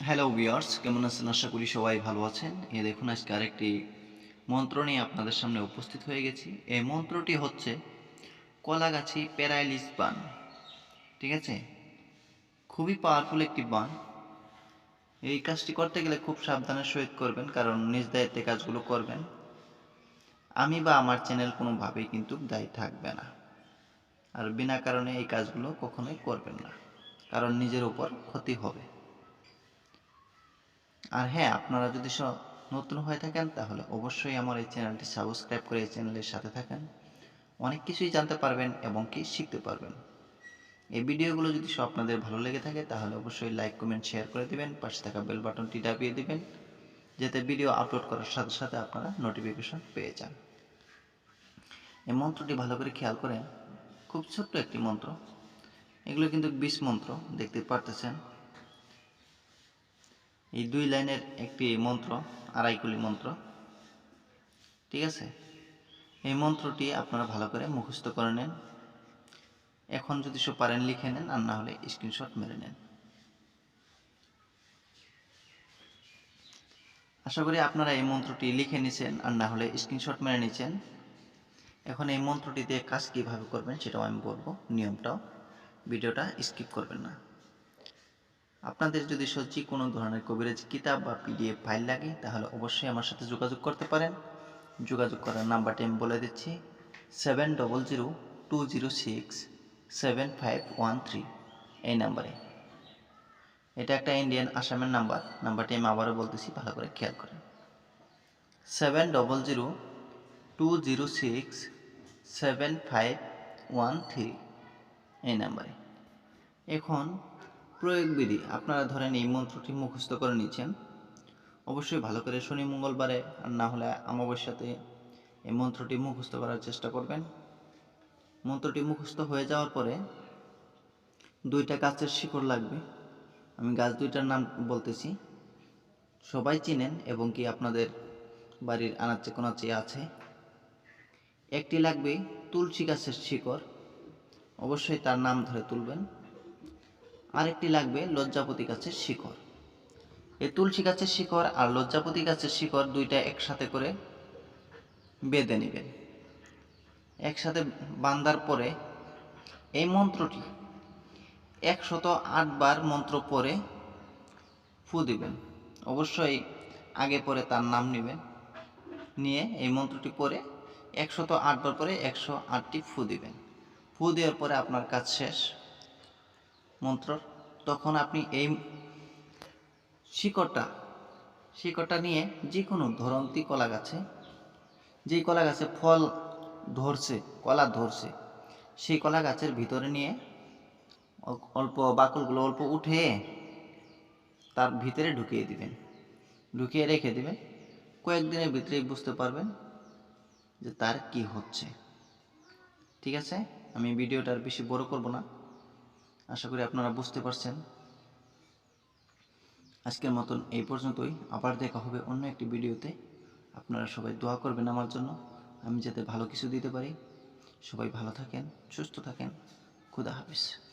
Viewers কেমন আছেন? আশা করি সবাই ভালো আছেন। এ দেখুন, আজকে আরেকটি মন্ত্র নিয়ে আপনাদের সামনে উপস্থিত হয়ে গেছি। এই মন্ত্রটি হচ্ছে, কলাগাছি প্যারাইলিস বান। ঠিক আছে? খুবই পাওয়ারফুল একটি বান। এই কাজটি করতে গেলে খুব সাবধানের সহিত করবেন, কারণ নিজ দায়িত্বে কাজগুলো করবেন। আমি বা আমার চ্যানেল কোনোভাবেই কিন্তু দায়ী থাকবে না। আর বিনা কারণে এই কাজগুলো কখনোই করবেন না, কারণ নিজের উপর ক্ষতি হবে। আর হ্যাঁ আপনারা যদি সব নতুন হয়ে থাকেন, তাহলে অবশ্যই আমার এই চ্যানেলটি সাবস্ক্রাইব করে এই চ্যানেলের সাথে থাকেন। অনেক কিছুই জানতে পারবেন এবং কি শিখতে পারবেন। এই ভিডিওগুলো যদি সব আপনাদের ভালো লেগে থাকে, তাহলে অবশ্যই লাইক, কমেন্ট, শেয়ার করে দিবেন, পাশে থাকা বেল বাটনটি দাবিয়ে দিবেন, যাতে ভিডিও আপলোড করার সাথে সাথে আপনারা নোটিফিকেশন পেয়ে যান। এই মন্ত্রটি ভালো করে খেয়াল করেন খুব ছোট্ট একটি মন্ত্র। এগুলো কিন্তু বিশ মন্ত্র, দেখতে পারতেছেন। এই দুই লাইনের একটি মন্ত্র আড়াইকুলি মন্ত্র। ঠিক আছে? এই মন্ত্রটি আপনারা ভালো করে মুখস্থ করে নেন। এখন যদি সব পারেন লিখে নেন, আর না হলে স্ক্রিনশট মেরে নেন। আশা করি আপনারা এই মন্ত্রটি লিখে নিছেন, আর না হলে স্ক্রিনশট মেরে নিচ্ছেন এখন এই মন্ত্রটি দিয়ে কাজ কীভাবে করবেন সেটাও আমি বলব। নিয়মটাও, ভিডিওটা স্কিপ করবেন না। আপনাদের যদি সত্যি কোনো ধরনের কবিরাজ কিতাব বা পিডিএফ ফাইল লাগে, তাহলে অবশ্যই আমার সাথে যোগাযোগ করতে পারেন। যোগাযোগ করার নাম্বারটি আমি বলে দিচ্ছি seven double zero two zero six seven five one three এই নাম্বারে। এটা একটা ইন্ডিয়ান আসামের নাম্বার, নাম্বারটি আমি আবারও বলতেছি, ভালো করে খেয়াল করেন seven double zero two zero six seven five one three এই নাম্বারে। এখন প্রয়োগ বিধি আপনারা ধরেন এই মন্ত্রটি মুখস্থ করে নিচ্ছেন। অবশ্যই ভালো করে শনি, মঙ্গলবারে আর না হলে অমাবস্যাতে এই মন্ত্রটি মুখস্থ করার চেষ্টা করবেন। মন্ত্রটি মুখস্থ হয়ে যাওয়ার পরে দুইটা গাছের শিকড় লাগবে। আমি গাছ দুইটার নাম বলতেছি। সবাই চিনেন এবং কি আপনাদের বাড়ির আনাচে কোনাচে আছে। একটি লাগবে তুলসী গাছের শিকড়। অবশ্যই তার নাম ধরে তুলবেন। আরেকটি লাগবে লজ্জাপতি গাছের শিকড়। এই তুলসী গাছের শিকড় আর লজ্জাপতি গাছের শিকড় দুইটা একসাথে করে বেঁধে নেবেন। একসাথে বান্ধার পরে এই মন্ত্রটি একশত আটবার মন্ত্র পরে ফু দিবেন। অবশ্যই আগে পরে তার নাম নেবেন। নিয়ে এই মন্ত্রটি পরে একশত আটবার পরে একশো আটটি ফু দিবেন। ফু দেওয়ার পরে আপনার কাজ শেষ। মন্ত্র, তখন আপনি এই শিকড়টা শিকড়টা নিয়ে যে কোনো ধরন্তি কলা গাছে, যেই কলা গাছে ফল ধরছে, কলা ধরছে, সেই কলা গাছের ভিতরে নিয়ে অল্প বাকলগুলো অল্প উঠে তার ভিতরে ঢুকিয়ে দিবেন। ঢুকিয়ে রেখে দিবেন। কয়েকদিনের ভিতরেই বুঝতে পারবেন যে তার কি হচ্ছে। ঠিক আছে? আমি ভিডিওটা আর বেশি বড় করব না। আশা করি আপনারা বুঝতে পারছেন। আজকের মতন এই পর্যন্তই। আবার দেখা হবে অন্য একটি ভিডিওতে। আপনারা সবাই দোয়া করবেন আমার জন্য। আমি যাতে ভালো কিছু দিতে পারি। সবাই ভালো থাকেন, সুস্থ থাকেন। খুদা হাফিজ।